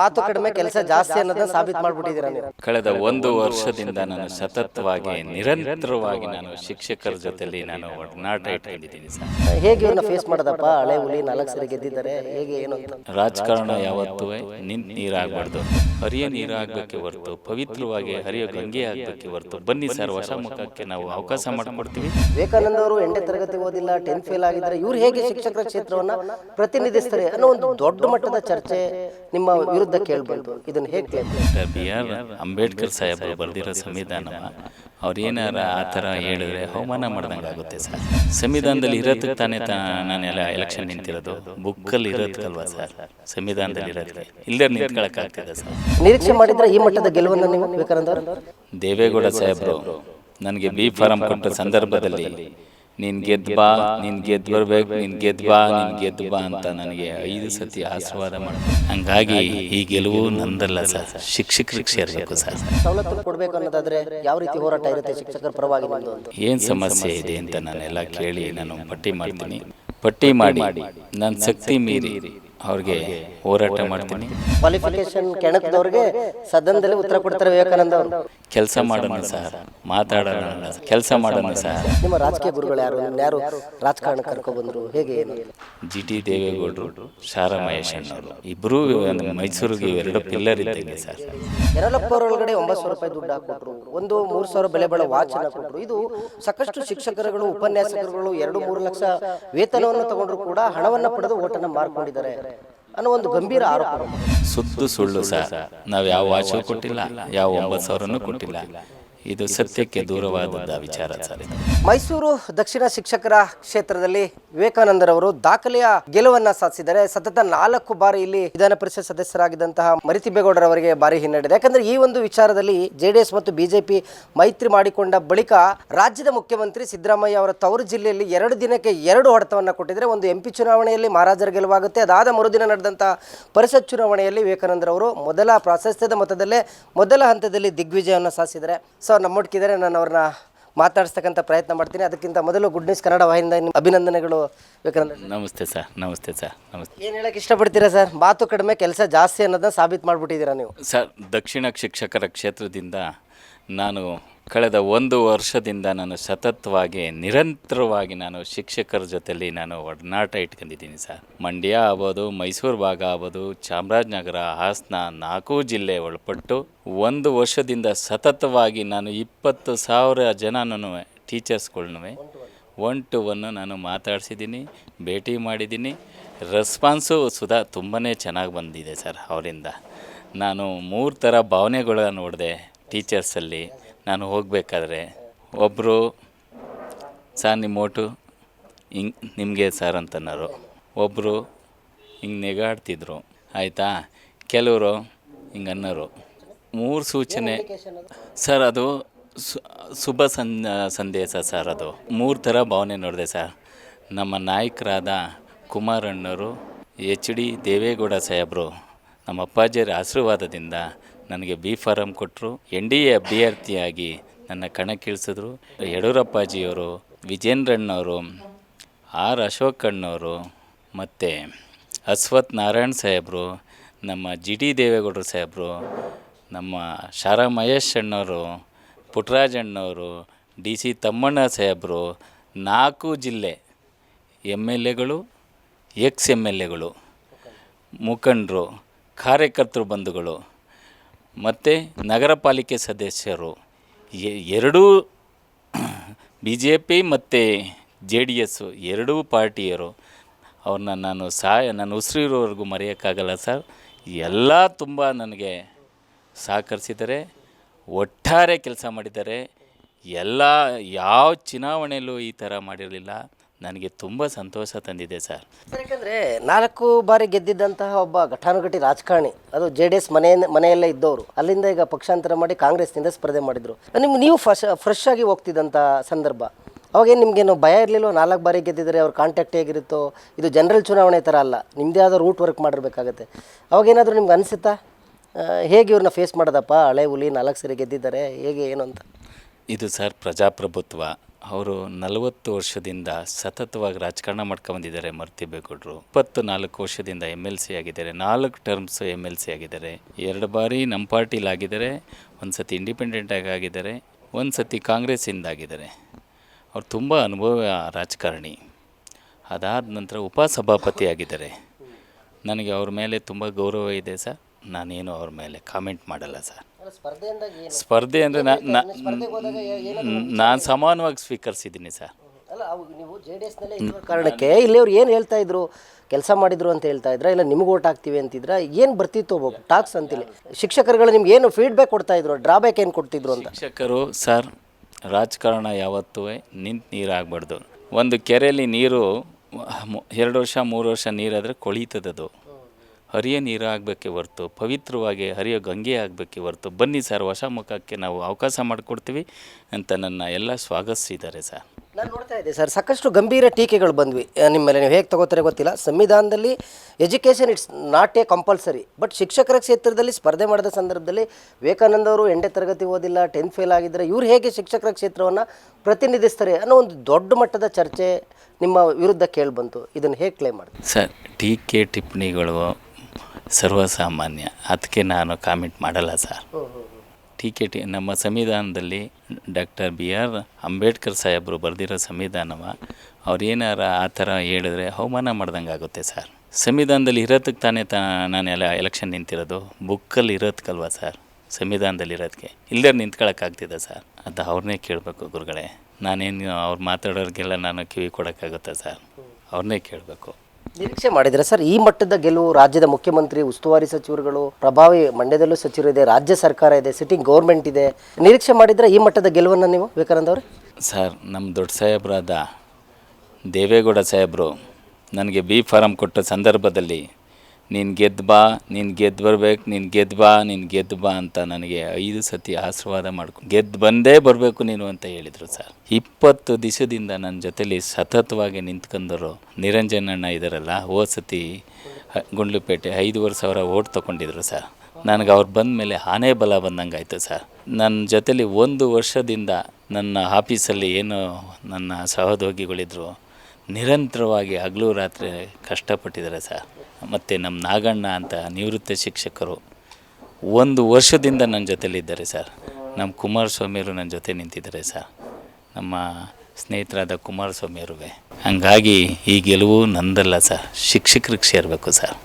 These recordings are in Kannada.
ಮಾತು ಕಡಿಮೆ ಕೆಲಸ ಜಾಸ್ತಿ ಅನ್ನೋದನ್ನ ಸಾಬೀತು ಮಾಡ್ಬಿಟ್ಟಿದ್ದೀರಾ ನೀವು? ಕಳೆದ ಒಂದು ವರ್ಷದಿಂದ ನಾನು ಸತತವಾಗಿ ನಿರಂತರವಾಗಿ ನಾನು ಶಿಕ್ಷಕರ ಜೊತೆಲಿ ನಾನು ಒಡನಾಟ ಇಟ್ಕೊಂಡಿದ್ದೀನಿ ಸರ್. ಹೇಗೆ ಇವನ್ನ ಫೇಸ್ ಮಾಡದಪ್ಪ? ಹಳೆ ಹುಲಿ ನಾಲ್ಕು ಸರಿ ಗೆದ್ದಿದ್ದಾರೆ. ಹೇಗೆ ಏನು ಅಂತ? ರಾಜಕಾರಣ ಯಾವತ್ತೂ ನಿಂತ ನೀರಾಗಬಾರ್ದು. ಹರಿಯ ನೀರಾಗಬೇಕೆ ಹೊರತು ಪವಿತ್ರವಾಗಿ ಹರಿಯ ಗಂಗೆ ಆಗಬೇಕೆ ಹೊರತು. ಬನ್ನಿ ಸರ್ ಹೊಸ ಮುಖಕ್ಕೆ ನಾವು ಅವಕಾಶ ಮಾಡಿಕೊಡ್ತೀವಿ. ವಿವೇಕಾನಂದ ಅವರು ಎಂಟನೇ ತರಗತಿ ಓದಿಲ್ಲ ಟೆಂತ್ ಫೇಲ್ ಆಗಿದ್ದಾರೆ. ಇವ್ರು ಹೇಗೆ ಶಿಕ್ಷಕರ ಕ್ಷೇತ್ರವನ್ನ ಪ್ರತಿನಿಧಿಸ್ತಾರೆ ಅನ್ನೋ ಒಂದು ದೊಡ್ಡ ಮಟ್ಟದ ಚರ್ಚೆ ನಿಮ್ಮ ವಿರುದ್ಧ ಕೇಳಬಹುದು ಇದನ್ನು ಹೇಗೆ sir? B R Ambedkar Saheb ಬರೆದಿರೋ ಸಂವಿಧಾನ ಏನಾರ ಆ ಥರ ಹೇಳಿದ್ರೆ ಅವಮಾನ ಮಾಡ್ದಂಗೆ ಆಗುತ್ತೆ ಸರ್. ಸಂವಿಧಾನದಲ್ಲಿ ಇರೋದಕ್ಕೆ ತಾನೇ ತಾ ನಾನೆಲ್ಲ ಎಲೆಕ್ಷನ್ ನಿಂತಿರೋದು. ಬುಕ್ಕಲ್ಲಿ ಇರೋದಕ್ಕಲ್ವಾ ಸರ್? ಸಂವಿಧಾನದಲ್ಲಿ ಇರೋದಕ್ಕೆ. ಇಲ್ಲದೆ ನಿಂತ್ಕೊಳಕ್ಕಾಗ್ತಿದೆ ಸರ್. ನಿರೀಕ್ಷೆ ಮಾಡಿದ್ರೆ ಈ ಮಟ್ಟದ ಗೆಲುವನ್ನು ನೀವು ವಿವೇಕಾನಂದ ಅವರು? ದೇವೇಗೌಡ ಸಾಹೇಬರು ನನಗೆ ಬಿ ಫಾರಂ ಕೊಟ್ಟ ಸಂದರ್ಭದಲ್ಲಿ ನೀನು ಗೆದ್ದು ಬಾ ನೀನು ಗೆದ್ದು ಬರ್ಬೇಕು ನೀನು ಗೆದ್ದು ಬಾ ನೀನು ಗೆದ್ದು ಬಾ ಅಂತ ನನಗೆ ಐದು ಸತಿ ಆಶೀರ್ವಾದ ಮಾಡಿ. ಹಂಗಾಗಿ ಈ ಗೆಲುವು ನಂದಲ್ಲ ಸರ್. ಶಿಕ್ಷಕರಿಗೆ ಸೇರಬೇಕು ಸರ್. ಸವಲತ್ತು ಕೊಡ್ಬೇಕು ಅನ್ನೋದಾದ್ರೆ ಯಾವ ರೀತಿ ಹೋರಾಟ ಇರುತ್ತೆ ಶಿಕ್ಷಕರ ಪರವಾಗಿ ಏನು ಸಮಸ್ಯೆ ಇದೆ ಅಂತ ನಾನೆಲ್ಲ ಕೇಳಿ ನಾನು ಪಟ್ಟಿ ಮಾಡ್ತೀನಿ. ಪಟ್ಟಿ ಮಾಡಿ ನನ್ನ ಶಕ್ತಿ ಮೀರಿ. ಅವ್ರಿಗೆ ಹೋರಾಟ ಮಾಡ್ತೀನಿ. ಕ್ವಾಲಿಫಿಕೇಶನ್ ಕೆಣಕದವ್ರಿಗೆ ಸದನದಲ್ಲಿ ಉತ್ತರ ಕೊಡ್ತಾರೆ ವಿವೇಕಾನಂದ ಅವರು ಕೆಲಸ ಮಾಡೋಣ ಸರ್. ಮಾತಾಡೋಣ ಕೆಲಸ ಮಾಡೋಣ ಸರ್. ನಿಮ್ಮ ರಾಜಕೀಯ ಗುರುಗಳು ಯಾರು? ಯಾರು ರಾಜಕಾರಣ ಕರ್ಕೊ ಬಂದ್ರು? ಹೇಗೆ ಏನು? ಜಿ ಟಿ ದೇವೇಗೌಡರು ಶಾರಾ ಮಹೇಶ್ ಅಣ್ಣವರು ಇಬ್ಬರು ಮೈಸೂರಿಗೆ ಎರಡು ಪಿಲ್ಲರ್ ಇದ್ದಂಗೆ ಸರ್. ಯರಲಪ್ಪ ಒಳಗಡೆ ಒಂಬತ್ತು ಸಾವಿರ ರೂಪಾಯಿ ದುಡ್ಡು ಹಾಕೊಟ್ರು ಒಂದು ಮೂರು ಸಾವಿರ ಬೆಲೆ ಬಾಳೋ ವಾಚ್ ಕೊಟ್ರು. ಇದು ಸಾಕಷ್ಟು ಶಿಕ್ಷಕರುಗಳು ಉಪನ್ಯಾಸಕರುಗಳು ಎರಡು ಮೂರು ಲಕ್ಷ ವೇತನವನ್ನು ತಗೊಂಡ್ರು ಕೂಡ ಹಣವನ್ನು ಪಡೆದು ಓಟನ್ನು ಮಾರ್ಕೊಂಡಿದ್ದಾರೆ. ಅನ್ನೋ ಒಂದು ಗಂಭೀರ ಆರೋಪ. ಸುತ್ತು ಸುಳ್ಳು ಸರ್. ನಾವು ಯಾವ ವಾಚು ಕೊಟ್ಟಿಲ್ಲ, ಯಾವ ಒಂಬತ್ತು ಸಾವಿರನೂ ಕೊಟ್ಟಿಲ್ಲ. ಇದು ಸತ್ಯಕ್ಕೆ ದೂರವಾದ ವಿಚಾರ ಸರ್. ಮೈಸೂರು ದಕ್ಷಿಣ ಶಿಕ್ಷಕರ ಕ್ಷೇತ್ರದಲ್ಲಿ ವಿವೇಕಾನಂದರವರು ದಾಖಲೆಯ ಗೆಲುವನ್ನ ಸಾಧಿಸಿದರೆ ಸತತ ನಾಲ್ಕು ಬಾರಿ ಇಲ್ಲಿ ವಿಧಾನ ಪರಿಷತ್ ಸದಸ್ಯರಾಗಿದ್ದಂತಹ ಮರಿತಿಬ್ಬೇಗೌಡರವರಿಗೆ ಭಾರಿ ಹಿನ್ನಡೆ ಯಾಕಂದ್ರೆ ಈ ಒಂದು ವಿಚಾರದಲ್ಲಿ ಜೆಡಿಎಸ್ ಮತ್ತು ಬಿಜೆಪಿ ಮೈತ್ರಿ ಮಾಡಿಕೊಂಡ ಬಳಿಕ ರಾಜ್ಯದ ಮುಖ್ಯಮಂತ್ರಿ ಸಿದ್ದರಾಮಯ್ಯ ಅವರ ತವರು ಜಿಲ್ಲೆಯಲ್ಲಿ ಎರಡು ದಿನಕ್ಕೆ ಎರಡು ಹೊಡೆತವನ್ನ ಕೊಟ್ಟಿದ್ರೆ ಒಂದು ಎಂಪಿ ಚುನಾವಣೆಯಲ್ಲಿ ಮಹಾರಾಜರ ಗೆಲುವಾಗುತ್ತೆ. ಅದಾದ ಮರುದಿನ ನಡೆದಂತಹ ಪರಿಷತ್ ಚುನಾವಣೆಯಲ್ಲಿ ವಿವೇಕಾನಂದರವರು ಮೊದಲ ಪ್ರಾಶಸ್ತ್ಯದ ಮತದಲ್ಲೇ ಮೊದಲ ಹಂತದಲ್ಲಿ ದಿಗ್ವಿಜಯವನ್ನು ಸಾಧಿಸಿದ್ದಾರೆ. ಸೊ ನಮ್ಮೊಟ್ಟಿಗಿದ್ದಾರೆ ನಾನು ಅವ್ರನ್ನ ಮಾತಾಡಿಸ್ತಕ್ಕಂಥ ಪ್ರಯತ್ನ ಮಾಡ್ತೀನಿ. ಅದಕ್ಕಿಂತ ಮೊದಲು ಗುಡ್ ನ್ಯೂಸ್ ಕನ್ನಡ ವಾಹಿನಿಯಿಂದ ನಿಮ್ಮ ಅಭಿನಂದನೆಗಳು ಬೇಕಂದ್ರೆ ನಮಸ್ತೆ ಸರ್ ನಮಸ್ತೆ ಸರ್ ನಮಸ್ತೆ. ಏನು ಹೇಳಕ್ಕೆ ಇಷ್ಟಪಡ್ತೀರಾ ಸರ್? ಮಾತು ಕಡಿಮೆ ಕೆಲಸ ಜಾಸ್ತಿ ಅನ್ನೋದನ್ನ ಸಾಬೀತು ಮಾಡಿಬಿಟ್ಟಿದ್ದೀರಾ ನೀವು? ಸರ್ ದಕ್ಷಿಣ ಶಿಕ್ಷಕರ ಕ್ಷೇತ್ರದಿಂದ ನಾನು ಕಳೆದ ಒಂದು ವರ್ಷದಿಂದ ನಾನು ಸತತವಾಗಿ, ನಿರಂತರವಾಗಿ ನಾನು ಶಿಕ್ಷಕರ ಜೊತೆಯಲ್ಲಿ ನಾನು ಒಡನಾಟ ಇಟ್ಕೊಂಡಿದ್ದೀನಿ ಸರ್. ಮಂಡ್ಯ ಆಗ್ಬೋದು, ಮೈಸೂರು ಭಾಗ ಆಗ್ಬೋದು, ಚಾಮರಾಜನಗರ, ಹಾಸನ ನಾಲ್ಕು ಜಿಲ್ಲೆ ಒಳಪಟ್ಟು ಒಂದು ವರ್ಷದಿಂದ ಸತತವಾಗಿ ನಾನು ಇಪ್ಪತ್ತು ಸಾವಿರ ಜನನೂ ಟೀಚರ್ಸ್ಗಳ್ನೂ ಒನ್ ಟು ಒನ್ನು ನಾನು ಮಾತಾಡ್ಸಿದ್ದೀನಿ, ಭೇಟಿ ಮಾಡಿದ್ದೀನಿ. ರೆಸ್ಪಾನ್ಸು ಸುಧಾ ತುಂಬಾ ಚೆನ್ನಾಗಿ ಬಂದಿದೆ ಸರ್ ಅವರಿಂದ. ನಾನು ಮೂರು ಥರ ಭಾವನೆಗಳನ್ನು ನೋಡಿದೆ. ಟೀಚರ್ಸಲ್ಲಿ ನಾನು ಹೋಗಬೇಕಾದ್ರೆ ಒಬ್ಬರು ಸರ್, ನಿಮ್ಮ ಓಟು ಹಿಂಗೆ, ನಿಮಗೆ ಸರ್ ಅಂತನ್ನೋರು. ಒಬ್ಬರು ಹಿಂಗೆ ನೆಗಾಡ್ತಿದ್ರು. ಆಯಿತಾ? ಕೆಲವರು ಹಿಂಗೆ ಅನ್ನೋರು. ಮೂರು ಸೂಚನೆ. ಸರ್, ಅದು ಶುಭ ಸನ್ ಸಂದೇಶ ಸರ್ ಅದು. ಮೂರು ಥರ ಭಾವನೆ ನೋಡಿದೆ ಸರ್. ನಮ್ಮ ನಾಯಕರಾದ ಕುಮಾರಣ್ಣವರು, ಎಚ್ ಡಿ ದೇವೇಗೌಡ ಸಾಹೇಬರು, ನಮ್ಮ ಅಪ್ಪಾಜಿಯರ ಆಶೀರ್ವಾದದಿಂದ ನನಗೆ ಬಿ ಫಾರಂ ಕೊಟ್ಟರು ಎನ್ ಡಿ ಎ ಅಭ್ಯರ್ಥಿಯಾಗಿ ನನ್ನ ಕಣಕ್ಕಿಳಿಸಿದ್ರು ಯಡಿಯೂರಪ್ಪಾಜಿಯವರು, ವಿಜೇಂದ್ರಣ್ಣವರು, ಆರ್ ಅಶೋಕ್ ಕಣ್ಣವರು ಮತ್ತು ಅಶ್ವಥ್ ನಾರಾಯಣ್ ಸಾಹೇಬರು, ನಮ್ಮ ಜಿ ಡಿ ದೇವೇಗೌಡರು ಸಾಹೇಬರು, ನಮ್ಮ ಶಾರಾ ಮಹೇಶ್ ಅಣ್ಣವರು ಪುಟ್ಟರಾಜ್ ಅಣ್ಣವರು, ಡಿ ಸಿ ತಮ್ಮಣ್ಣ ಸಾಹೇಬರು, ನಾಲ್ಕು ಜಿಲ್ಲೆ ಎಂ ಎಲ್ ಎಗಳು, ಎಕ್ಸ್ ಎಂ ಎಲ್ ಎಗಳು, ಮುಖಂಡರು ಕಾರ್ಯಕರ್ತರು ಬಂಧುಗಳು ಮತ್ತು ನಗರ ಪಾಲಿಕೆ ಸದಸ್ಯರು ಎರಡೂ ಬಿ ಜೆ ಪಿ ಮತ್ತು ಜೆ ಡಿ ಎಸ್ಸು ಎರಡೂ ಪಾರ್ಟಿಯರು, ಅವ್ರನ್ನ ನಾನು ಸಹಾಯ ನಾನು ಉಸಿರಿರೋವರೆಗೂ ಮರೆಯೋಕ್ಕಾಗಲ್ಲ ಸರ್. ಎಲ್ಲ ತುಂಬ ನನಗೆ ಸಹಕರಿಸಿದ್ದಾರೆ. ಒಟ್ಟಾರೆ ಕೆಲಸ ಮಾಡಿದ್ದಾರೆ. ಎಲ್ಲ, ಯಾವ ಚುನಾವಣೆಯಲ್ಲೂ ಈ ಥರ ಮಾಡಿರಲಿಲ್ಲ. ನನಗೆ ತುಂಬ ಸಂತೋಷ ತಂದಿದೆ ಸರ್. ಯಾಕಂದರೆ ನಾಲ್ಕು ಬಾರಿ ಗೆದ್ದಿದ್ದಂತಹ ಒಬ್ಬ ಘಟಾನುಘಟಿ ರಾಜಕಾರಣಿ ಅದು ಜೆ ಡಿ ಎಸ್ ಮನೆ ಮನೆಯಲ್ಲೇ ಇದ್ದವರು. ಅಲ್ಲಿಂದ ಈಗ ಪಕ್ಷಾಂತರ ಮಾಡಿ ಕಾಂಗ್ರೆಸ್ನಿಂದ ಸ್ಪರ್ಧೆ ಮಾಡಿದರು. ನಿಮ್ಗೆ ನೀವು ಫಶ್ ಫ್ರೆಶ್ ಆಗಿ ಹೋಗ್ತಿದ್ದಂಥ ಸಂದರ್ಭ? ಅವಾಗೇನು ನಿಮಗೇನು ಭಯ ಇರಲಿಲ್ಲ ನಾಲ್ಕು ಬಾರಿ ಗೆದ್ದಿದ್ರೆ ಅವ್ರ ಕಾಂಟ್ಯಾಕ್ಟ್ ಹೇಗಿರುತ್ತೋ? ಇದು ಜನರಲ್ ಚುನಾವಣೆ ಥರ ಅಲ್ಲ ನಿಮ್ಮದೇ ಆದ ರೂಟ್ ವರ್ಕ್ ಮಾಡಿರ್ಬೇಕಾಗತ್ತೆ. ಅವಾಗೇನಾದರೂ ನಿಮ್ಗೆ ಅನಿಸುತ್ತಾ? ಹೇಗೆ ಇವ್ರನ್ನ ಫೇಸ್ ಮಾಡೋದಪ್ಪ? ಹಳೆ ಹುಲಿ ನಾಲ್ಕು ಸರಿ ಗೆದ್ದಿದ್ದಾರೆ ಹೇಗೆ ಏನು ಅಂತ? ಇದು ಸರ್ ಪ್ರಜಾಪ್ರಭುತ್ವ. ಅವರು ನಲವತ್ತು ವರ್ಷದಿಂದ ಸತತವಾಗಿ ರಾಜಕಾರಣ ಮಾಡ್ಕೊಂಬಂದಿದ್ದಾರೆ ಮರ್ತಿಬೇಗೌಡರು ಇಪ್ಪತ್ತು ನಾಲ್ಕು ವರ್ಷದಿಂದ ಎಂ ಎಲ್ ಸಿ ಆಗಿದ್ದಾರೆ. ನಾಲ್ಕು ಟರ್ಮ್ಸ್ ಎಂ ಎಲ್ ಸಿ ಆಗಿದ್ದಾರೆ. ಎರಡು ಬಾರಿ ನಮ್ಮ ಪಾರ್ಟಿಲಿ ಆಗಿದ್ದಾರೆ. ಒಂದು ಸತಿ ಇಂಡಿಪೆಂಡೆಂಟಾಗಿ ಆಗಿದ್ದಾರೆ. ಒಂದು ಸತಿ ಕಾಂಗ್ರೆಸ್ಸಿಂದ ಆಗಿದ್ದಾರೆ. ಅವ್ರು ತುಂಬ ಅನುಭವ ರಾಜಕಾರಣಿ. ಅದಾದ ನಂತರ ಉಪಸಭಾಪತಿ ಆಗಿದ್ದಾರೆ. ನನಗೆ ಅವ್ರ ಮೇಲೆ ತುಂಬ ಗೌರವ ಇದೆ ಸರ್. ನಾನೇನು ಅವ್ರ ಮೇಲೆ ಕಾಮೆಂಟ್ ಮಾಡಲ್ಲ ಸರ್. ಸ್ಪರ್ಧೆ ಅಂದರೆ ನಾನು ಸಮಾನವಾಗಿ ಸ್ವೀಕರಿಸಿದ್ದೀನಿ ಸರ್. ಅಲ್ಲ ಅವು ನೀವು ಜೆ ಡಿ ಎಸ್ನಲ್ಲೇ ಇರೋ ಕಾರಣಕ್ಕೆ ಇಲ್ಲಿ ಅವ್ರು ಏನು ಹೇಳ್ತಾ ಇದ್ರು ಕೆಲಸ ಮಾಡಿದ್ರು ಅಂತ ಹೇಳ್ತಾ ಇದ್ರ ಇಲ್ಲ ನಿಮ್ಗೆ ಓಟ್ ಹಾಕ್ತೀವಿ ಅಂತಿದ್ರ ಏನು ಬರ್ತಿತ್ತು ಟಾಕ್ಸ್ ಅಂತಿಲ್ಲ. ಶಿಕ್ಷಕರುಗಳು ನಿಮ್ಗೆ ಏನು ಫೀಡ್ಬ್ಯಾಕ್ ಕೊಡ್ತಾ ಇದ್ರು ಡ್ರಾಬ್ಯಾಕ್ ಏನು ಕೊಡ್ತಿದ್ರು ಅಂತ? ಶಿಕ್ಷಕರು ಸರ್ ರಾಜಕಾರಣ ಯಾವತ್ತೂ ನಿಂತು ನೀರು ಆಗಬಾರ್ದು ಒಂದು ಕೆರೆಯಲ್ಲಿ ನೀರು ಎರಡು ವರ್ಷ ಮೂರು ವರ್ಷ ನೀರಾದರೆ ಕೊಳೀತದದು. ಹರಿಯೋ ನೀರು ಆಗಬೇಕೆ ಹೊರ್ತು ಪವಿತ್ರವಾಗಿ ಹರಿಯೋ ಗಂಗೆ ಆಗಬೇಕೆ ಹೊರತು ಬನ್ನಿ ಸರ್ ಹೊಸ ಮುಖಕ್ಕೆ ನಾವು ಅವಕಾಶ ಮಾಡಿಕೊಡ್ತೀವಿ ಅಂತ ನನ್ನ ಎಲ್ಲ ಸ್ವಾಗತಿಸಿದ್ದಾರೆ ಸರ್. ನಾನು ನೋಡ್ತಾ ಇದ್ದೆ ಸರ್ ಸಾಕಷ್ಟು ಗಂಭೀರ ಟೀಕೆಗಳು ಬಂದ್ವಿ. ನಿಮ್ಮ ಮೇಲೆ ನೀವು ಹೇಗೆ ತಗೋತಾರೆ ಗೊತ್ತಿಲ್ಲ. ಸಂವಿಧಾನದಲ್ಲಿ education it's not a compulsory but ಶಿಕ್ಷಕರ ಕ್ಷೇತ್ರದಲ್ಲಿ ಸ್ಪರ್ಧೆ ಮಾಡಿದ ಸಂದರ್ಭದಲ್ಲಿ ವಿವೇಕಾನಂದ ಅವರು ಎಂಟನೇ ತರಗತಿ ಓದಿಲ್ಲ ಟೆಂತ್ ಫೇಲ್ ಆಗಿದ್ದರೆ. ಇವ್ರು ಹೇಗೆ ಶಿಕ್ಷಕರ ಕ್ಷೇತ್ರವನ್ನು ಪ್ರತಿನಿಧಿಸ್ತಾರೆ ಅನ್ನೋ ಒಂದು ದೊಡ್ಡ ಮಟ್ಟದ ಚರ್ಚೆ ನಿಮ್ಮ ವಿರುದ್ಧ ಕೇಳಿಬಂತು ಇದನ್ನು ಹೇಗೆ ಕ್ಲೇಮ್ ಮಾಡಿದೆ ಸರ್ ಟೀಕೆ ಟಿಪ್ಪಣಿಗಳು ಸರ್ವಸಾಮಾನ್ಯ. ಅದಕ್ಕೆ ನಾನು ಕಾಮೆಂಟ್ ಮಾಡಲ್ಲ ಸರ್. ಟೀಕೆ ಟಿ ನಮ್ಮ ಸಂವಿಧಾನದಲ್ಲಿ ಡಾಕ್ಟರ್ ಬಿ ಆರ್ ಅಂಬೇಡ್ಕರ್ ಸಾಹೇಬರು ಬರೆದಿರೋ ಸಂವಿಧಾನವ ಅವ್ರು ಏನಾರ ಆ ಥರ ಹೇಳಿದ್ರೆ ಅವಮಾನ ಮಾಡ್ದಂಗೆ ಆಗುತ್ತೆ ಸರ್. ಸಂವಿಧಾನದಲ್ಲಿ ಇರೋದಕ್ಕೆ ತಾನೇ ತಾ ಎಲ್ಲ ಎಲೆಕ್ಷನ್ ನಿಂತಿರೋದು. ಬುಕ್ಕಲ್ಲಿ ಇರೋದಕ್ಕಲ್ವ ಸರ್? ಸಂವಿಧಾನದಲ್ಲಿ ಇರೋದಕ್ಕೆ ಇಲ್ಲದೇ ನಿಂತ್ಕೊಳಕ್ಕಾಗ್ತಿದೆ ಸರ್. ಅದು ಅವ್ರನ್ನೇ ಕೇಳಬೇಕು ಗುರುಗಳೇ. ನಾನೇನು ಅವ್ರು ಮಾತಾಡೋರಿಗೆಲ್ಲ ನಾನು ಕಿವಿ ಕೊಡೋಕ್ಕಾಗುತ್ತಾ ಸರ್? ಅವ್ರನ್ನೇ ಕೇಳಬೇಕು. ನಿರೀಕ್ಷೆ ಮಾಡಿದ್ರೆ ಸರ್, ಈ ಮಟ್ಟದ ಗೆಲುವು ರಾಜ್ಯದ ಮುಖ್ಯಮಂತ್ರಿ, ಉಸ್ತುವಾರಿ ಸಚಿವರುಗಳು, ಪ್ರಭಾವಿ ಮಂಡ್ಯದಲ್ಲೂ ಸಚಿವರು ಇದೆ, ರಾಜ್ಯ ಸರ್ಕಾರ ಇದೆ, ಸಿಟ್ಟಿಂಗ್ ಗೌರ್ಮೆಂಟ್ ಇದೆ. ನಿರೀಕ್ಷೆ ಮಾಡಿದ್ರೆ ಈ ಮಟ್ಟದ ಗೆಲುವನ್ನು ನೀವು, ವಿವೇಕಾನಂದ ಅವರೇ? ಸರ್ ನಮ್ಮ ದೊಡ್ಡ ಸಾಹೇಬರಾದ ದೇವೇಗೌಡ ಸಾಹೇಬರು, ನನಗೆ ಬಿ ಫಾರಂ ಕೊಟ್ಟ ಸಂದರ್ಭದಲ್ಲಿ ನೀನು ಗೆದ್ದು ಬಾ, ನೀನು ಗೆದ್ದು ಬರ್ಬೇಕು, ನೀನು ಗೆದ್ದು ಬಾ, ನೀನು ಗೆದ್ದು ಬಾ ಅಂತ ನನಗೆ ಐದು ಸತಿ ಆಶೀರ್ವಾದ ಮಾಡ್ಕೊ ಗೆದ್ದು ಬಂದೇ ಬರಬೇಕು ನೀನು ಅಂತ ಹೇಳಿದರು ಸರ್. ಇಪ್ಪತ್ತು ದಿವಸದಿಂದ ನನ್ನ ಜೊತೆಲಿ ಸತತವಾಗಿ ನಿಂತ್ಕೊಂಡರು ನಿರಂಜನಣ್ಣ ಇದ್ದಾರಲ್ಲ ಹೋದ ಸತಿ ಗುಂಡ್ಲುಪೇಟೆ ಐದೂವರೆ ಸಾವಿರ ಓಟ್ ತೊಗೊಂಡಿದ್ರು ಸರ್. ನನಗೆ ಅವ್ರು ಬಂದ ಮೇಲೆ ಆನೆ ಬಲ ಬಂದಂಗೆ ಸರ್. ನನ್ನ ಜೊತೆಲಿ ಒಂದು ವರ್ಷದಿಂದ ನನ್ನ ಆಫೀಸಲ್ಲಿ ಏನು ನನ್ನ ಸಹೋದ್ಯೋಗಿಗಳಿದ್ರು, ನಿರಂತರವಾಗಿ ಹಗಲು ರಾತ್ರಿ ಕಷ್ಟಪಟ್ಟಿದ್ದಾರೆ ಸರ್. ಮತ್ತು ನಮ್ಮ ನಾಗಣ್ಣ ಅಂತ ನಿವೃತ್ತ ಶಿಕ್ಷಕರು ಒಂದು ವರ್ಷದಿಂದ ನನ್ನ ಜೊತೆಲಿದ್ದಾರೆ ಸರ್. ನಮ್ಮ ಕುಮಾರಸ್ವಾಮಿಯವರು ನನ್ನ ಜೊತೆ ನಿಂತಿದ್ದಾರೆ ಸರ್. ನಮ್ಮ ಸ್ನೇಹಿತರಾದ ಕುಮಾರಸ್ವಾಮಿಯವ್ರಿಗೆ ಹಂಗಾಗಿ ಈ ಗೆಲುವು ನಂದಲ್ಲ ಸರ್. ಶಿಕ್ಷಕರಿಗೆ ಸೇರಬೇಕು ಸರ್.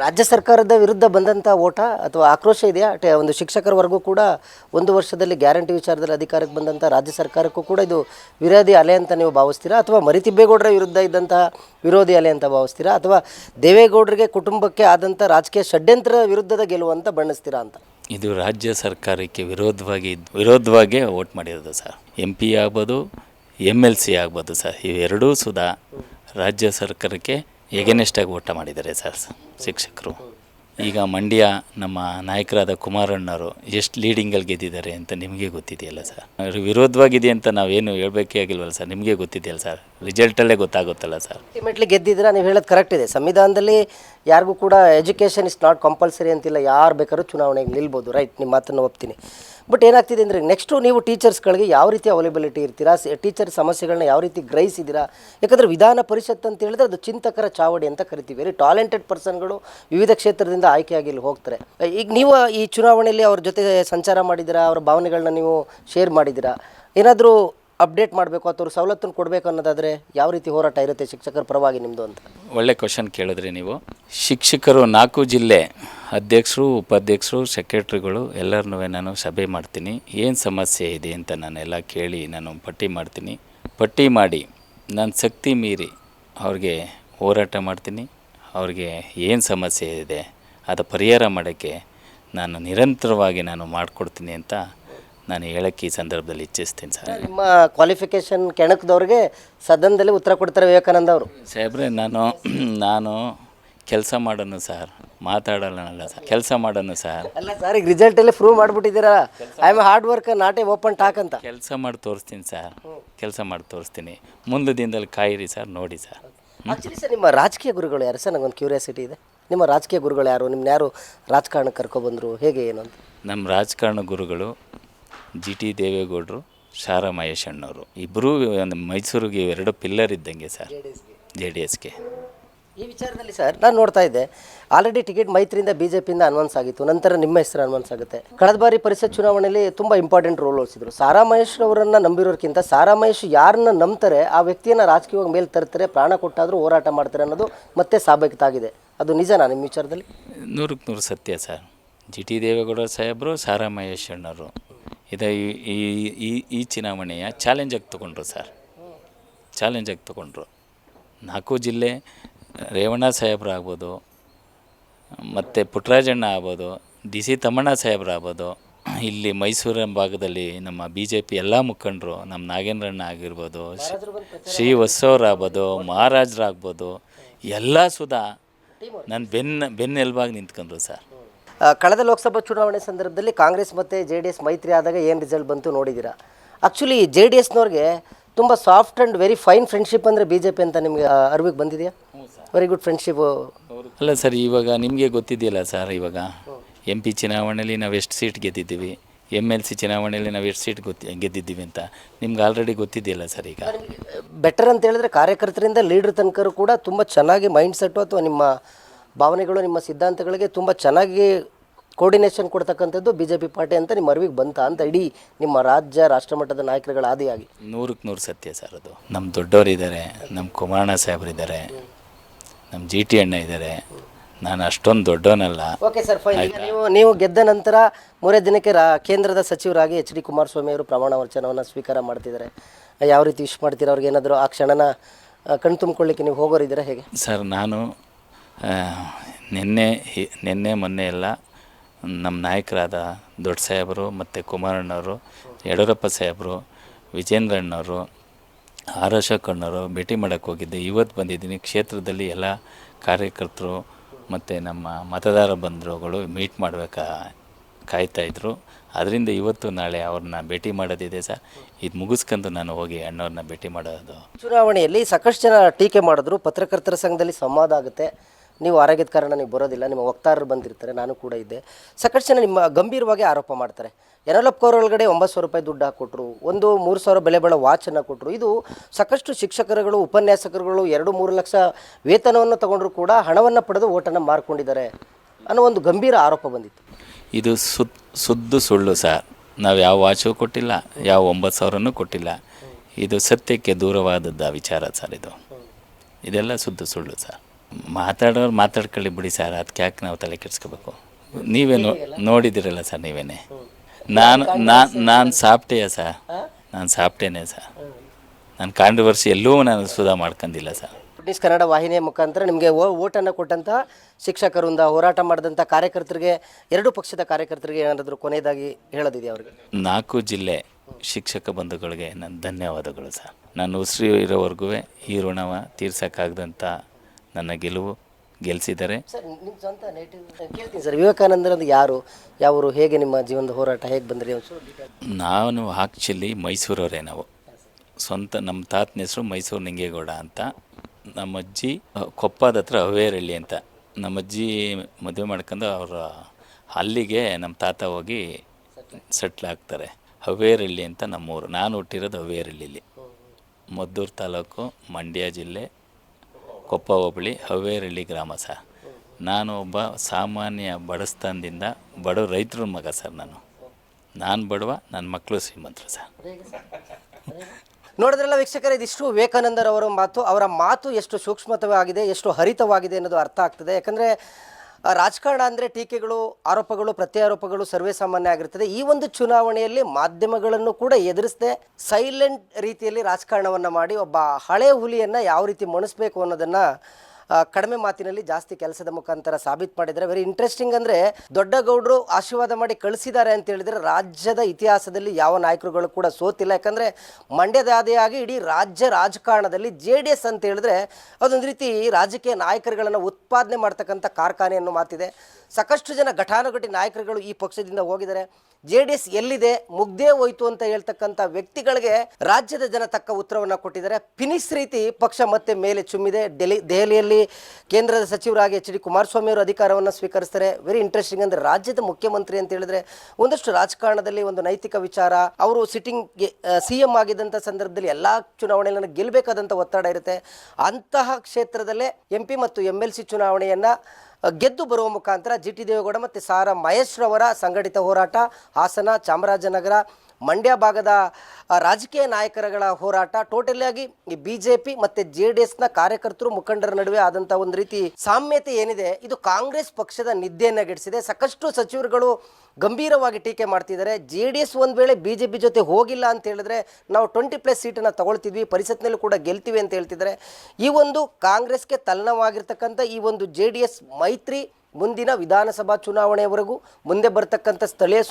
ರಾಜ್ಯ ಸರ್ಕಾರದ ವಿರುದ್ಧ ಬಂದಂಥ ಓಟ ಅಥವಾ ಆಕ್ರೋಶ ಇದೆಯಾ? ಅಟೆ ಒಂದು ಶಿಕ್ಷಕರವರೆಗೂ ಕೂಡ ಒಂದು ವರ್ಷದಲ್ಲಿ ಗ್ಯಾರಂಟಿ ವಿಚಾರದಲ್ಲಿ ಅಧಿಕಾರಕ್ಕೆ ಬಂದಂಥ ರಾಜ್ಯ ಸರ್ಕಾರಕ್ಕೂ ಕೂಡ ಇದು ವಿರೋಧಿ ಅಲೆ ಅಂತ ನೀವು ಭಾವಿಸ್ತೀರಾ? ಅಥವಾ ಮರಿತಿಬ್ಬೇಗೌಡರ ವಿರುದ್ಧ ಇದ್ದಂತಹ ವಿರೋಧಿ ಅಲೆ ಅಂತ ಭಾವಿಸ್ತೀರಾ? ಅಥವಾ ದೇವೇಗೌಡರಿಗೆ ಕುಟುಂಬಕ್ಕೆ ಆದಂಥ ರಾಜಕೀಯ ಷಡ್ಯಂತ್ರ ವಿರುದ್ಧದ ಗೆಲುವು ಅಂತ ಬಣ್ಣಿಸ್ತೀರಾ ಅಂತ? ಇದು ರಾಜ್ಯ ಸರ್ಕಾರಕ್ಕೆ ವಿರೋಧವಾಗಿ ವಿರೋಧವಾಗಿ ಓಟ್ ಮಾಡಿರೋದು ಸರ್. ಎಂ ಪಿ ಆಗ್ಬೋದು ಎಂ ಎಲ್ ಸಿ ಆಗ್ಬೋದು ಸರ್. ಇವೆರಡೂ ಸುಧಾ ರಾಜ್ಯ ಸರ್ಕಾರಕ್ಕೆ ಎಗೆನೆಸ್ಟಾಗಿ ಓಟ ಮಾಡಿದ್ದಾರೆ ಸರ್ ಶಿಕ್ಷಕರು? ಈಗ ಮಂಡ್ಯ ನಮ್ಮ ನಾಯಕರಾದ ಕುಮಾರಣ್ಣವರು ಎಷ್ಟು ಲೀಡಿಂಗಲ್ಲಿ ಗೆದ್ದಿದ್ದಾರೆ ಅಂತ ನಿಮಗೆ ಗೊತ್ತಿದೆಯಲ್ಲ ಸರ್? ವಿರೋಧವಾಗಿದೆ ಅಂತ ನಾವೇನು ಹೇಳಬೇಕೇ ಆಗಿಲ್ವಲ್ಲ ಸರ್? ನಿಮಗೆ ಗೊತ್ತಿದೆಯಲ್ಲ ಸರ್? ರಿಸಲ್ಟಲ್ಲೇ ಗೊತ್ತಾಗುತ್ತಲ್ಲ ಸರ್. ಅಲ್ಟಿಮೇಟ್ಲಿ ಗೆದ್ದಿದ್ದೀರಾ ನೀವು ಹೇಳೋದು ಕರೆಕ್ಟ್ ಇದೆ. ಸಂವಿಧಾನದಲ್ಲಿ ಯಾರಿಗೂ ಕೂಡ ಎಜುಕೇಷನ್ ಇಸ್ ನಾಟ್ ಕಂಪಲ್ಸರಿ ಅಂತಿಲ್ಲ. ಯಾರು ಬೇಕಾದ್ರೂ ಚುನಾವಣೆಗೆ ನಿಲ್ಬೋದು. ರೈಟ್ ನಿಮ್ಮ ಮಾತನ್ನು ಒಪ್ತೀನಿ. ಬಟ್ ಏನಾಗ್ತಿದೆ ಅಂದರೆ ನೆಕ್ಸ್ಟು ನೀವು ಟೀಚರ್ಸ್ಗಳಿಗೆ ಯಾವ ರೀತಿ ಅವೈಲೇಬಿಲಿಟಿ ಇರ್ತೀರಾ? ಟೀಚರ್ ಸಮಸ್ಯೆಗಳನ್ನ ಯಾವ ರೀತಿ ಗ್ರಹಿಸಿದ್ದೀರಾ ಯಾಕಂದರೆ ವಿಧಾನ ಪರಿಷತ್ ಅಂತ ಹೇಳಿದ್ರೆ ಅದು ಚಿಂತಕರ ಚಾವಡಿ ಅಂತ ಕರಿತೀವಿ. ವೆರಿ ಟ್ಯಾಲೆಂಟೆಡ್ ಪರ್ಸನ್ಗಳು ವಿವಿಧ ಕ್ಷೇತ್ರದಿಂದ ಆಯ್ಕೆಯಾಗಿ ಇಲ್ಲಿ ಹೋಗ್ತಾರೆ. ಈಗ ನೀವು ಈ ಚುನಾವಣೆಯಲ್ಲಿ ಅವ್ರ ಜೊತೆ ಸಂಚಾರ ಮಾಡಿದ್ದೀರಾ ಅವರ ಭಾವನೆಗಳನ್ನ ನೀವು ಶೇರ್ ಮಾಡಿದ್ದೀರಾ ಏನಾದರೂ ಅಪ್ಡೇಟ್ ಮಾಡಬೇಕು, ಅಥವಾ ಸವಲತ್ತನ್ನು ಕೊಡಬೇಕು ಅನ್ನೋದಾದರೆ ಯಾವ ರೀತಿ ಹೋರಾಟ ಇರುತ್ತೆ ಶಿಕ್ಷಕರ ಪರವಾಗಿ ನಿಮ್ಮದು ಅಂತ? ಒಳ್ಳೆ ಕ್ವಶನ್ ಕೇಳಿದ್ರಿ ನೀವು. ಶಿಕ್ಷಕರು ನಾಲ್ಕು ಜಿಲ್ಲೆ, ಅಧ್ಯಕ್ಷರು, ಉಪಾಧ್ಯಕ್ಷರು ಸೆಕ್ರೆಟ್ರಿಗಳು ಎಲ್ಲರನ್ನೂ ನಾನು ಸಭೆ ಮಾಡ್ತೀನಿ. ಏನು ಸಮಸ್ಯೆ ಇದೆ ಅಂತ ನಾನೆಲ್ಲ ಕೇಳಿ ನಾನು ಪಟ್ಟಿ ಮಾಡ್ತೀನಿ. ಪಟ್ಟಿ ಮಾಡಿ ನನ್ನ ಶಕ್ತಿ ಮೀರಿ ಅವ್ರಿಗೆ ಹೋರಾಟ ಮಾಡ್ತೀನಿ. ಅವ್ರಿಗೆ ಏನು ಸಮಸ್ಯೆ ಇದೆ ಅದು ಪರಿಹಾರ ಮಾಡೋಕ್ಕೆ ನಾನು ನಿರಂತರವಾಗಿ ನಾನು ಮಾಡಿಕೊಡ್ತೀನಿ ಅಂತ ನಾನು ಹೇಳಕ್ಕೆ ಈ ಸಂದರ್ಭದಲ್ಲಿ ಇಚ್ಛಿಸ್ತೀನಿ ಸರ್. ನಿಮ್ಮ ಕ್ವಾಲಿಫಿಕೇಶನ್ ಕೆಣಕದವ್ರಿಗೆ ಸದನದಲ್ಲಿ ಉತ್ತರ ಕೊಡ್ತಾರೆ ವಿವೇಕಾನಂದ ಅವರು ಸಾಹೇಬ್ರೆ ನಾನು ನಾನು ಕೆಲಸ ಮಾಡೋನು ಸರ್. ಮಾತಾಡೋಲ್ಲ ಸರ್. ಕೆಲಸ ಮಾಡೋನು ಸರ್. ಅಲ್ಲ ಸರ್ ಈಗ ರಿಸಲ್ಟಲ್ಲಿ prove ಮಾಡಿಬಿಟ್ಟಿದ್ದೀರಾ? I am hard work not a open talk ಅಂತ. ಕೆಲಸ ಮಾಡಿ ತೋರಿಸ್ತೀನಿ ಸರ್. ಕೆಲಸ ಮಾಡಿ ತೋರಿಸ್ತೀನಿ. ಮುಂದೆ ದಿನದಲ್ಲಿ ಕಾಯಿರಿ ಸರ್ ನೋಡಿ ಸರ್. ಆಕ್ಚುಲಿ ಸರ್ ನಿಮ್ಮ ರಾಜಕೀಯ ಗುರುಗಳು ಯಾರು ಸರ್? ನನಗೊಂದು ಕ್ಯೂರಿಯಾಸಿಟಿ ಇದೆ. ನಿಮ್ಮ ರಾಜಕೀಯ ಗುರುಗಳು ಯಾರು? ನಿಮ್ಮನ್ನ ಯಾರು ರಾಜಕಾರಣಕ್ಕೆ ಕರ್ಕೊಬಂದರು ಹೇಗೆ ಏನು ಅಂತ? ನಮ್ಮ ರಾಜಕಾರಣ ಗುರುಗಳು ಜಿ ಟಿ ದೇವೇಗೌಡರು ಶಾರಾ ಮಹೇಶ್ ಅಣ್ಣವರು. ಇಬ್ಬರೂ ಒಂದು ಮೈಸೂರಿಗೆ ಎರಡು ಪಿಲ್ಲರ್ ಇದ್ದಂಗೆ ಸರ್. ಜೆ ಡಿ ಎಸ್ಗೆ. ಈ ವಿಚಾರದಲ್ಲಿ ಸರ್ ನಾನು ನೋಡ್ತಾ ಇದ್ದೆ. ಆಲ್ರೆಡಿ ಟಿಕೆಟ್ ಮೈತ್ರಿಯಿಂದ ಬಿ ಜೆ ಪಿಯಿಂದ ಅನ್ವಾನ್ಸ್ ಆಗಿತ್ತು. ನಂತರ ನಿಮ್ಮ ಹೆಸರು ಅನ್ವಾನ್ಸ್ ಆಗುತ್ತೆ. ಕಳೆದ ಬಾರಿ ಪರಿಷತ್ ಚುನಾವಣೆಯಲ್ಲಿ ತುಂಬ ಇಂಪಾರ್ಟೆಂಟ್ ರೋಲ್ ವಹಿಸಿದ್ರು ಸಾರಾ ಮಹೇಶ್ ಅವರನ್ನು ನಂಬಿರೋರ್ಕಿಂತ ಸಾರಾ ಮಹೇಶ್ ಯಾರನ್ನ ನಂಬ್ತಾರೆ ಆ ವ್ಯಕ್ತಿಯನ್ನು ರಾಜಕೀಯವಾಗಿ ಮೇಲೆ ತರ್ತಾರೆ ಪ್ರಾಣ ಕೊಟ್ಟಾದರೂ ಹೋರಾಟ ಮಾಡ್ತಾರೆ ಅನ್ನೋದು ಮತ್ತೆ ಸಾಬೀತಾಗಿದೆ. ಅದು ನಿಜನಾ ನಿಮ್ಮ ವಿಚಾರದಲ್ಲಿ? ನೂರಕ್ಕೆ ನೂರು ಸತ್ಯ ಸರ್. ಜಿ ಟಿ ದೇವೇಗೌಡ ಸಾಹೇಬರು ಸಾರಾ ಮಹೇಶ್ ಅಣ್ಣವರು. ಇದು ಈ- ಈ ಈ ಚುನಾವಣೆಯ ಚಾಲೆಂಜಾಗಿ ತೊಗೊಂಡ್ರು ಸರ್. ಚಾಲೆಂಜಾಗಿ ತೊಗೊಂಡ್ರು. ನಾಲ್ಕು ಜಿಲ್ಲೆ, ರೇವಣ್ಣ ಸಾಹೇಬ್ರು ಆಗ್ಬೋದು, ಮತ್ತು ಪುಟ್ರಾಜಣ್ಣ ಆಗ್ಬೋದು, ಡಿ ಸಿ ತಮ್ಮಣ್ಣ ಸಾಹೇಬ್ರು ಆಗ್ಬೋದು, ಇಲ್ಲಿ ಮೈಸೂರಿನ ಭಾಗದಲ್ಲಿ ನಮ್ಮ ಬಿ ಜೆ ಪಿ ಎಲ್ಲ ಮುಖಂಡರು, ನಮ್ಮ ನಾಗೇಂದ್ರಣ್ಣ ಆಗಿರ್ಬೋದು, ಶ್ರೀ- ಆಗ್ಬೋದು ಮಹಾರಾಜರಾಗ್ಬೋದು ಎಲ್ಲ ಸುಧಾ ನನ್ನ ಬೆನ್ನ, ಬೆನ್ನೆಲುಬಾಗಿ ನಿಂತ್ಕೊಂಡ್ರು ಸರ್. ಕಳೆದ ಲೋಕಸಭಾ ಚುನಾವಣೆ ಸಂದರ್ಭದಲ್ಲಿ ಕಾಂಗ್ರೆಸ್ ಮತ್ತು ಜೆ ಡಿ ಎಸ್ ಮೈತ್ರಿ ಆದಾಗ ಏನು ರಿಸಲ್ಟ್ ಬಂತು ನೋಡಿದ್ದೀರಾ ಆ್ಯಕ್ಚುಲಿ ಜೆ ಡಿ ಎಸ್ನವ್ರಿಗೆ ತುಂಬ soft and very fine friendship ಅಂದರೆ ಬಿ ಜೆ ಪಿ ಅಂತ ನಿಮಗೆ ಅರಿವಿಗೆ ಬಂದಿದೆಯಾ? ವೆರಿ ಗುಡ್ ಫ್ರೆಂಡ್ಶಿಪ್ಪು ಅಲ್ಲ ಸರ್ ಇವಾಗ ನಿಮಗೆ ಗೊತ್ತಿದೆಯಲ್ಲ ಸರ್ ಇವಾಗ ಎಂ ಪಿ ಚುನಾವಣೆಯಲ್ಲಿ ನಾವು ಎಷ್ಟು ಸೀಟ್ ಗೆದ್ದಿದ್ದೀವಿ ಎಂ ಎಲ್ ಸಿ ಚುನಾವಣೆಯಲ್ಲಿ ನಾವು ಎಷ್ಟು ಸೀಟ್ ಗೊತ್ತಿ ಗೆದ್ದಿದ್ದೀವಿ ಅಂತ ನಿಮ್ಗೆ ಆಲ್ರೆಡಿ ಗೊತ್ತಿದೆಯಲ್ಲ ಸರ್ ಈಗ? ಬೆಟರ್ ಅಂತ ಹೇಳಿದ್ರೆ ಕಾರ್ಯಕರ್ತರಿಂದ ಲೀಡರ್ ತನಕರು ಕೂಡ ತುಂಬ ಚೆನ್ನಾಗಿ ಮೈಂಡ್ ಸೆಟ್ಟು ಅಥವಾ ನಿಮ್ಮ ಭಾವನೆಗಳು ನಿಮ್ಮ ಸಿದ್ಧಾಂತಗಳಿಗೆ ತುಂಬ ಚೆನ್ನಾಗಿ ಕೋರ್ಡಿನೇಷನ್ ಕೊಡ್ತಕ್ಕಂಥದ್ದು ಬಿ ಜೆ ಪಿ ಪಾರ್ಟಿ ಅಂತ ನಿಮ್ಮ ಅರಿವಿಗೆ ಬಂತ ಅಂತ ಇಡೀ ನಿಮ್ಮ ರಾಜ್ಯ ರಾಷ್ಟ್ರಮಟ್ಟದ ನಾಯಕರುಗಳ ಆದಿಯಾಗಿ ನೂರಕ್ಕೆ ನೂರು ಸತ್ಯ ಸರ್ ಅದು. ನಮ್ಮ ದೊಡ್ಡವರಿದ್ದಾರೆ ನಮ್ಮ ಕುಮಾರಣ್ಣ ಸಾಹೇಬರಿದ್ದಾರೆ ನಮ್ಮ ಜಿ ಟಿ ಅಣ್ಣ ಇದ್ದಾರೆ. ನಾನು ಅಷ್ಟೊಂದು ದೊಡ್ಡವನಲ್ಲ. ಓಕೆ ಸರ್ ಫೈನ್ ಈಗ ನೀವು ನೀವು ಗೆದ್ದ ನಂತರ ಮೂರೇ ದಿನಕ್ಕೆ ರಾ ಕೇಂದ್ರದ ಸಚಿವರಾಗಿ ಎಚ್ ಡಿ ಕುಮಾರಸ್ವಾಮಿ ಅವರು ಪ್ರಮಾಣ ವಚನವನ್ನು ಸ್ವೀಕಾರ ಮಾಡ್ತಿದ್ದಾರೆ. ಯಾವ ರೀತಿ ವಿಶ್ ಮಾಡ್ತೀರಾ ಅವ್ರಿಗೆ ಏನಾದರೂ ಆ ಕ್ಷಣನ ಕಣ್ತುಂಬ್ಕೊಳ್ಳಿಕ್ಕೆ ಕಣ್ ತುಂಬಿಕೊಳ್ಳಿಕ್ಕೆ ನೀವು ಹೋಗೋರಿದ್ದೀರಾ ಹೇಗೆ? ಸರ್ ನಾನು ನಿನ್ನೆ ನಿನ್ನೆ ಮೊನ್ನೆ ಎಲ್ಲ ನಮ್ಮ ನಾಯಕರಾದ ದೊಡ್ಡ ಸಾಹೇಬರು ಮತ್ತು ಕುಮಾರಣ್ಣವರು, ಯಡಿಯೂರಪ್ಪ ಸಾಹೇಬರು ವಿಜೇಂದ್ರಣ್ಣವರು ಆರ್ ಅಶೋಕ್ ಅಣ್ಣವರು ಭೇಟಿ ಮಾಡೋಕ್ಕೆ ಹೋಗಿದ್ದೆ. ಇವತ್ತು ಬಂದಿದ್ದೀನಿ. ಕ್ಷೇತ್ರದಲ್ಲಿ ಎಲ್ಲ ಕಾರ್ಯಕರ್ತರು ಮತ್ತು ನಮ್ಮ ಮತದಾರ ಬಂಧುಗಳು ಮೀಟ್ ಮಾಡಬೇಕಾ ಕಾಯ್ತಾಯಿದ್ರು ಅದರಿಂದ ಇವತ್ತು ನಾಳೆ ಅವ್ರನ್ನ ಭೇಟಿ ಮಾಡೋದಿದೆ ಸರ್. ಇದು ಮುಗಿಸ್ಕೊಂಡು ನಾನು ಹೋಗಿ ಅಣ್ಣವ್ರನ್ನ ಭೇಟಿ ಮಾಡೋದು. ಚುನಾವಣೆಯಲ್ಲಿ ಸಾಕಷ್ಟು ಜನ ಟೀಕೆ ಮಾಡಿದ್ರು. ಪತ್ರಕರ್ತರ ಸಂಘದಲ್ಲಿ ಸಂವಾದ ಆಗುತ್ತೆ. ನೀವು ಆರೋಗ್ಯದ ಕಾರಣ ನೀವು ಬರೋದಿಲ್ಲ, ನಿಮ್ಮ ವಕ್ತಾರರು ಬಂದಿರ್ತಾರೆ, ನಾನು ಕೂಡ ಇದ್ದೆ. ಸಾಕಷ್ಟು ಜನ ನಿಮ್ಮ ಗಂಭೀರವಾಗಿ ಆರೋಪ ಮಾಡ್ತಾರೆ. ಎನಲಪ್ಪ ಒಳಗಡೆ ಒಂಬತ್ತು ಸಾವಿರ ರೂಪಾಯಿ ದುಡ್ಡು ಹಾಕ್ಕೊಟ್ರು ಒಂದು ಮೂರು ಸಾವಿರ ಬೆಲೆ ಬಾಳೋ ವಾಚನ್ನು ಕೊಟ್ಟರು ಇದು ಸಾಕಷ್ಟು ಶಿಕ್ಷಕರುಗಳು, ಉಪನ್ಯಾಸಕರುಗಳು ಎರಡು ಮೂರು ಲಕ್ಷ ವೇತನವನ್ನು ತಗೊಂಡ್ರು ಕೂಡ ಹಣವನ್ನು ಪಡೆದು ಓಟನ್ನು ಮಾರ್ಕೊಂಡಿದ್ದಾರೆ ಅನ್ನೋ ಒಂದು ಗಂಭೀರ ಆರೋಪ ಬಂದಿತ್ತು. ಇದು ಸುದ್, ಸುದ್ದು ಸುಳ್ಳು ಸರ್. ನಾವು ಯಾವ ವಾಚು ಕೊಟ್ಟಿಲ್ಲ, ಯಾವ ಒಂಬತ್ತು ಸಾವಿರನೂ ಕೊಟ್ಟಿಲ್ಲ. ಇದು ಸತ್ಯಕ್ಕೆ ದೂರವಾದದ್ದ ವಿಚಾರ ಸರ್ ಇದು. ಇದೆಲ್ಲ ಸುದ್ದು ಸುಳ್ಳು ಸರ್. ಮಾತಾಡೋರು ಮಾತಾಡ್ಕೊಳ್ಳಿ ಬಿಡಿ ಸರ್ ಅದಕ್ಕೆ ಯಾಕೆ ನಾವು ತಲೆ ಕೆಡಿಸ್ಕೋಬೇಕು? ನೀವೇ ನೋ ನೋಡಿದಿರಲ್ಲ ಸರ್ ನೀವೇನೆ? ನಾನು ನಾನು ನಾನು ಸಾಪ್ಟೆಯ ಸರ್? ನಾನು ಸಾಪ್ಟೇನೆ ಸರ್. ನಾನು ಕಾಂಟ್ರವರ್ಸಿ ಎಲ್ಲೂ ನಾನು ಸುಧಾ ಮಾಡ್ಕೊಂಡಿಲ್ಲ ಸರ್. ಬ್ರಿಟಿಷ್ ಕನ್ನಡ ವಾಹಿನಿಯ ಮುಖಾಂತರ ನಿಮಗೆ ಓಟನ್ನು ಕೊಟ್ಟಂಥ ಶಿಕ್ಷಕರಿಂದ ಹೋರಾಟ ಮಾಡಿದಂಥ ಕಾರ್ಯಕರ್ತರಿಗೆ ಎರಡು ಪಕ್ಷದ ಕಾರ್ಯಕರ್ತರಿಗೆ ಏನಾದರೂ ಕೊನೆಯದಾಗಿ ಹೇಳೋದಿದೆಯಾ ಅವ್ರಿಗೆ? ನಾಲ್ಕು ಜಿಲ್ಲೆ ಶಿಕ್ಷಕ ಬಂಧುಗಳಿಗೆ ನನ್ನ ಧನ್ಯವಾದಗಳು ಸರ್. ನಾನು ಉಸಿರು ಇರೋವರೆಗೂ ಈ ಋಣವ ತೀರ್ಸೋಕ್ಕಾಗದಂಥ ನನ್ನ ಗೆಲುವು ಗೆಲ್ಲಿಸಿದ್ದಾರೆ ಸರ್ ನಿಮ್ಮ ಸ್ವಂತ ನೇಟಿವ್ ಕೇಳ್ತೀನಿ ಸರ್. ವಿವೇಕಾನಂದರಂದು ಯಾರು? ಯಾವರು? ಹೇಗೆ ನಿಮ್ಮ ಜೀವನದ ಹೋರಾಟ ಹೇಗೆ ಬಂದ್ರಿ ಒಂಚೂರು detail. ನಾನು ಆ್ಯಕ್ಚುಲಿ ಮೈಸೂರವರೇ ನಾವು. ಸ್ವಂತ ನಮ್ಮ ತಾತನ ಹೆಸರು ಮೈಸೂರು ನಿಂಗೇಗೌಡ ಅಂತ. ನಮ್ಮ ಅಜ್ಜಿ ಅಹ್, ಕೊಪ್ಪದ ಹತ್ರ ಹವೇರಳ್ಳಿ ಅಂತ. ನಮ್ಮ ಅಜ್ಜಿ ಮದುವೆ ಮಾಡ್ಕೊಂಡು ಅವರ ಅಲ್ಲಿಗೆ ನಮ್ಮ ತಾತ ಹೋಗಿ ಸೆಟ್ಲ್ ಆಗ್ತಾರೆ. ಹವೇರಳ್ಳಿ ಅಂತ ನಮ್ಮೂರು. ನಾನು ಹುಟ್ಟಿರೋದು ಹವೇರಳ್ಳಿಲಿ ಮದ್ದೂರು ತಾಲೂಕು ಮಂಡ್ಯ ಜಿಲ್ಲೆ ಕೊಪ್ಪ ಹೋಬಳಿ ಹವೇರಳ್ಳಿ ಗ್ರಾಮ ಸರ್. ನಾನು ಒಬ್ಬ ಸಾಮಾನ್ಯ ಬಡಸ್ತಾನದಿಂದ ಬಡ ರೈತರ ಮಗ ಸರ್ ನಾನು. ನಾನು ಬಡವ ನನ್ನ ಮಕ್ಕಳು ಶ್ರೀಮಂತರು ಸರ್. ನೋಡಿದ್ರಲ್ಲ ವೀಕ್ಷಕರೇ, ಇದಿಷ್ಟು ವಿವೇಕಾನಂದರವರ ಮಾತು, ಅವರ ಮಾತು ಎಷ್ಟು ಸೂಕ್ಷ್ಮತವಾಗಿದೆ, ಎಷ್ಟು ಹರಿತವಾಗಿದೆ ಅನ್ನೋದು ಅರ್ಥ ಆಗ್ತದೆ. ಯಾಕಂದರೆ ರಾಜಕಾರಣ ಅಂದರೆ ಟೀಕೆಗಳು, ಆರೋಪಗಳು, ಪ್ರತ್ಯಾರೋಪಗಳು ಸರ್ವೇ ಸಾಮಾನ್ಯ ಆಗಿರ್ತದೆ ಈ ಒಂದು ಚುನಾವಣೆಯಲ್ಲಿ ಮಾಧ್ಯಮಗಳನ್ನು ಕೂಡ ಎದುರಿಸದೆ ಸೈಲೆಂಟ್ ರೀತಿಯಲ್ಲಿ ರಾಜಕಾರಣವನ್ನು ಮಾಡಿ ಒಬ್ಬ ಹಳೆ ಹುಲಿಯನ್ನು ಯಾವ ರೀತಿ ಮಣಿಸ್ಬೇಕು ಅನ್ನೋದನ್ನು ಕಡಿಮೆ ಮಾತಿನಲ್ಲಿ ಜಾಸ್ತಿ ಕೆಲಸದ ಮುಖಾಂತರ ಸಾಬೀತು ಮಾಡಿದ್ದಾರೆ. ವೆರಿ ಇಂಟ್ರೆಸ್ಟಿಂಗ್ ಅಂದರೆ ದೊಡ್ಡ ಗೌಡರು ಆಶೀರ್ವಾದ ಮಾಡಿ ಕಳಿಸಿದ್ದಾರೆ ಅಂತ ಹೇಳಿದರೆ ರಾಜ್ಯದ ಇತಿಹಾಸದಲ್ಲಿ ಯಾವ ನಾಯಕರುಗಳು ಕೂಡ ಸೋತಿಲ್ಲ. ಯಾಕಂದರೆ ಮಂಡ್ಯದಾದಿಯಾಗಿ ಇಡೀ ರಾಜ್ಯ ರಾಜಕಾರಣದಲ್ಲಿ ಜೆ ಡಿ ಎಸ್ ಅಂತ ಹೇಳಿದ್ರೆ ಅದೊಂದು ರೀತಿ ರಾಜಕೀಯ ನಾಯಕರುಗಳನ್ನು ಉತ್ಪಾದನೆ ಮಾಡ್ತಕ್ಕಂಥ ಕಾರ್ಖಾನೆಯನ್ನು ಮಾತಿದೆ. ಸಾಕಷ್ಟು ಜನ ಘಟಾನುಘಟಿ ನಾಯಕರುಗಳು ಈ ಪಕ್ಷದಿಂದ ಹೋಗಿದ್ದಾರೆ. ಜೆ ಡಿ ಎಸ್ ಎಲ್ಲಿದೆ, ಮುಗ್ದೇ ಹೋಯ್ತು ಅಂತ ಹೇಳ್ತಕ್ಕಂಥ ವ್ಯಕ್ತಿಗಳಿಗೆ ರಾಜ್ಯದ ಜನ ತಕ್ಕ ಉತ್ತರವನ್ನು ಕೊಟ್ಟಿದ್ದಾರೆ. ಫಿನಿಶ್ ರೀತಿ ಪಕ್ಷ ಮತ್ತೆ ಮೇಲೆ ಚುಮ್ಮಿದೆ. ಡೆಲಿ ದೆಹಲಿಯಲ್ಲಿ ಕೇಂದ್ರದ ಸಚಿವರಾಗಿ ಎಚ್ ಡಿ ಕುಮಾರಸ್ವಾಮಿ ಅವರು ಅಧಿಕಾರವನ್ನು ಸ್ವೀಕರಿಸ್ತಾರೆ. ವೆರಿ ಇಂಟ್ರೆಸ್ಟಿಂಗ್ ಅಂದರೆ ರಾಜ್ಯದ ಮುಖ್ಯಮಂತ್ರಿ ಅಂತ ಹೇಳಿದ್ರೆ ಒಂದಷ್ಟು ರಾಜಕಾರಣದಲ್ಲಿ ಒಂದು ನೈತಿಕ ವಿಚಾರ. ಅವರು ಸಿಟ್ಟಿಂಗ್ ಸಿ ಎಂ ಆಗಿದ್ದಂಥ ಸಂದರ್ಭದಲ್ಲಿ ಎಲ್ಲ ಚುನಾವಣೆಗಳನ್ನು ಗೆಲ್ಲಬೇಕಾದಂಥ ಒತ್ತಡ ಇರುತ್ತೆ. ಅಂತಹ ಕ್ಷೇತ್ರದಲ್ಲೇ ಎಂ ಪಿ ಮತ್ತು ಎಂ ಎಲ್ ಸಿ ಚುನಾವಣೆಯನ್ನು ಗೆದ್ದು ಬರುವ ಮುಖಾಂತರ ಜಿ ಟಿ ದೇವೇಗೌಡ ಮತ್ತು ಸಾರ ಮಹೇಶ್ವರವರ ಸಂಘಟಿತ ಹೋರಾಟ ಹಾಸನ ಚಾಮರಾಜನಗರ ಮಂಡ್ಯ ಭಾಗದ ರಾಜಕೀಯ ನಾಯಕರುಗಳ ಹೋರಾಟ ಟೋಟಲಿ ಆಗಿ ಈ ಬಿ ಜೆ ಪಿ ಮತ್ತು ಜೆ ಡಿ ಎಸ್ನ ಕಾರ್ಯಕರ್ತರು ಮುಖಂಡರ ನಡುವೆ ಆದಂಥ ಒಂದು ರೀತಿ ಸಾಮ್ಯತೆ ಏನಿದೆ, ಇದು ಕಾಂಗ್ರೆಸ್ ಪಕ್ಷದ ನಿದ್ದೆಯನ್ನು ಗೆಡಿಸಿದೆ. ಸಾಕಷ್ಟು ಸಚಿವರುಗಳು ಗಂಭೀರವಾಗಿ ಟೀಕೆ ಮಾಡ್ತಿದ್ದಾರೆ. ಜೆ ಡಿ ಎಸ್ ಒಂದು ವೇಳೆ ಬಿ ಜೆ ಪಿ ಜೊತೆ ಹೋಗಿಲ್ಲ ಅಂತ ಹೇಳಿದ್ರೆ ನಾವು ಟ್ವೆಂಟಿ ಪ್ಲಸ್ ಸೀಟನ್ನು ತಗೊಳ್ತಿದ್ವಿ, ಪರಿಷತ್ನಲ್ಲೂ ಕೂಡ ಗೆಲ್ತೀವಿ ಅಂತ ಹೇಳ್ತಿದ್ದಾರೆ. ಈ ಒಂದು ಕಾಂಗ್ರೆಸ್ಗೆ ತಲ್ಲಣವಾಗಿರ್ತಕ್ಕಂಥ ಈ ಒಂದು ಜೆ ಡಿ ಎಸ್ ಮೈತ್ರಿ ಮುಂದಿನ ವಿಧಾನಸಭಾ ಚುನಾವಣೆಯವರೆಗೂ ಮುಂದೆ ಬರ್ತಕ್ಕಂಥ ಸ್ಥಳೀಯ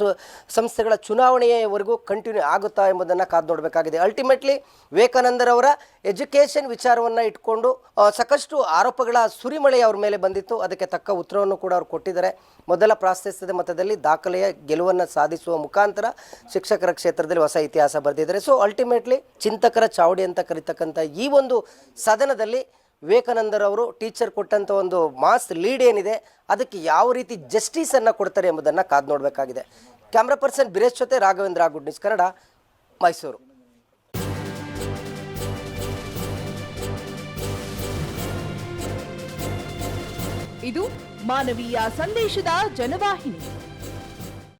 ಸಂಸ್ಥೆಗಳ ಚುನಾವಣೆಯವರೆಗೂ ಕಂಟಿನ್ಯೂ ಆಗುತ್ತಾ ಎಂಬುದನ್ನು ಕಾದು ನೋಡಬೇಕಾಗಿದೆ. ಅಲ್ಟಿಮೇಟ್ಲಿ ವಿವೇಕಾನಂದರವರ ಎಜುಕೇಷನ್ ವಿಚಾರವನ್ನು ಇಟ್ಕೊಂಡು ಸಾಕಷ್ಟು ಆರೋಪಗಳ ಸುರಿಮಳೆ ಅವ್ರ ಮೇಲೆ ಬಂದಿತ್ತು. ಅದಕ್ಕೆ ತಕ್ಕ ಉತ್ತರವನ್ನು ಕೂಡ ಅವರು ಕೊಟ್ಟಿದ್ದಾರೆ. ಮೊದಲ ಪ್ರಾಶಸ್ತ್ಯದ ಮತದಲ್ಲಿ ದಾಖಲೆಯ ಗೆಲುವನ್ನು ಸಾಧಿಸುವ ಮುಖಾಂತರ ಶಿಕ್ಷಕರ ಕ್ಷೇತ್ರದಲ್ಲಿ ಹೊಸ ಇತಿಹಾಸ ಬರೆದಿದ್ದಾರೆ. ಸೊ ಅಲ್ಟಿಮೇಟ್ಲಿ ಚಿಂತಕರ ಚಾವಡಿ ಅಂತ ಕರೀತಕ್ಕಂಥ ಈ ಒಂದು ಸದನದಲ್ಲಿ ವಿವೇಕಾನಂದರವರು ಟೀಚರ್ ಕೊಟ್ಟಂಥ ಒಂದು ಮಾಸ್ ಲೀಡ್ ಏನಿದೆ, ಅದಕ್ಕೆ ಯಾವ ರೀತಿ ಜಸ್ಟಿಸನ್ನು ಕೊಡ್ತಾರೆ ಎಂಬುದನ್ನು ಕಾದು ನೋಡಬೇಕಾಗಿದೆ. ಕ್ಯಾಮ್ರಾ ಪರ್ಸನ್ ಬಿರೇಶ್ ಜೊತೆ ರಾಘವೇಂದ್ರ ಗುಡ್ ನ್ಯೂಸ್ ಕನ್ನಡ ಮೈಸೂರು ಇದು ಮಾನವೀಯ ಸಂದೇಶದ ಜನವಾಹಿನಿ.